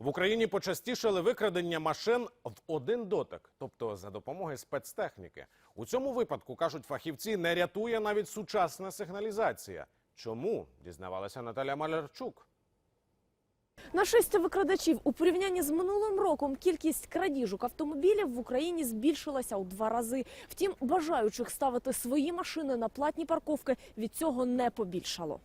В Україні почастішали викрадення машин в один дотик, тобто за допомогою спецтехніки. У цьому випадку кажуть фахівці, не рятує навіть сучасна сигналізація. Чому дізнавалася Наталя Малярчук? На Нашестя викрадачів у порівнянні з минулим роком кількість крадіжок автомобілів в Україні збільшилася у два рази. Втім, бажаючих ставити свої машини на платні парковки від цього не побільшало.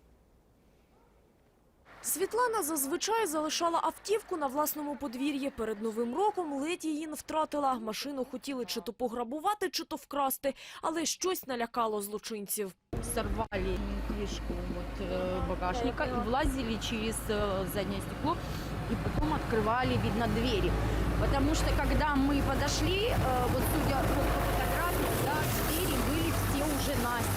Світлана зазвичай залишала автівку на власному подвір'ї. Перед новим роком ледь її не втратила. Машину хотіли чи то пограбувати, чи то вкрасти, але щось налякало злочинців. сорвали крышку вот, э, багажника и влазили через э, заднее стекло и потом открывали, видно, двери. Потому что когда мы подошли, э, вот судя по фотографии, да, двери были все уже настежь.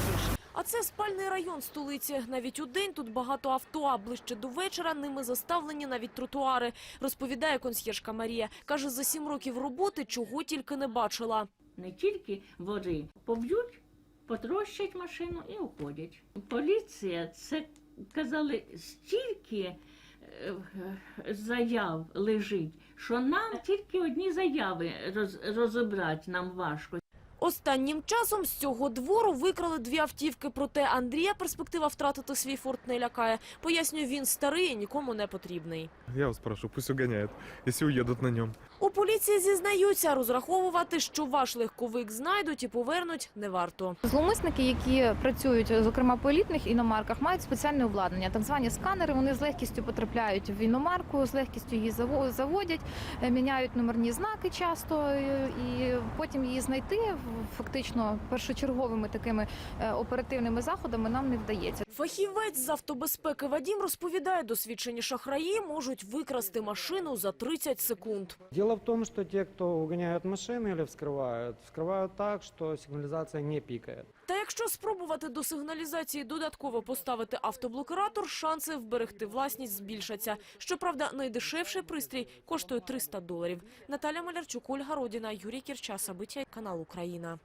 а це спальний район столиці. Навіть у день тут багато авто, а ближче до вечора ними заставлені навіть тротуари. Розповідає консьєржка Марія. Каже, за сім років роботи чого тільки не бачила. не тільки вори поб'ють, потрощать машину і уходять. Поліція це казали стільки е, заяв лежить, що нам тільки одні заяви роз, розібрати нам важко. Останнім часом з цього двору викрали дві автівки. Проте Андрія перспектива втратити свій форт не лякає. Пояснює, він старий і нікому не потрібний. Я вас прошу, пусть угоняют, если уедут на нем. У поліції зізнаються, розраховувати, що ваш легковик знайдуть і повернуть, не варто. Зловмисники, які працюють, зокрема по елітних іномарках, мають спеціальне обладнання, так звані сканери. Вони з легкістю потрапляють в іномарку, з легкістю її заво- заводять, е, міняють номерні знаки часто, е, і потім її знайти в- фактично першочерговими такими е, оперативними заходами нам не вдається. Фахівець з автобезпеки Вадім розповідає, досвідчені шахраї можуть викрасти машину за 30 секунд. Дело в том, что те, кто угоняют машины или вскрывают, вскрывают так, что сигнализация не пикает. Якщо спробувати до сигналізації додатково поставити автоблокиратор, шанси вберегти власність збільшаться. Щоправда, найдешевший пристрій коштує 300 доларів. Наталя Малярчук, Ольга Родіна, Юрій Кірча, Сабиття, канал Україна.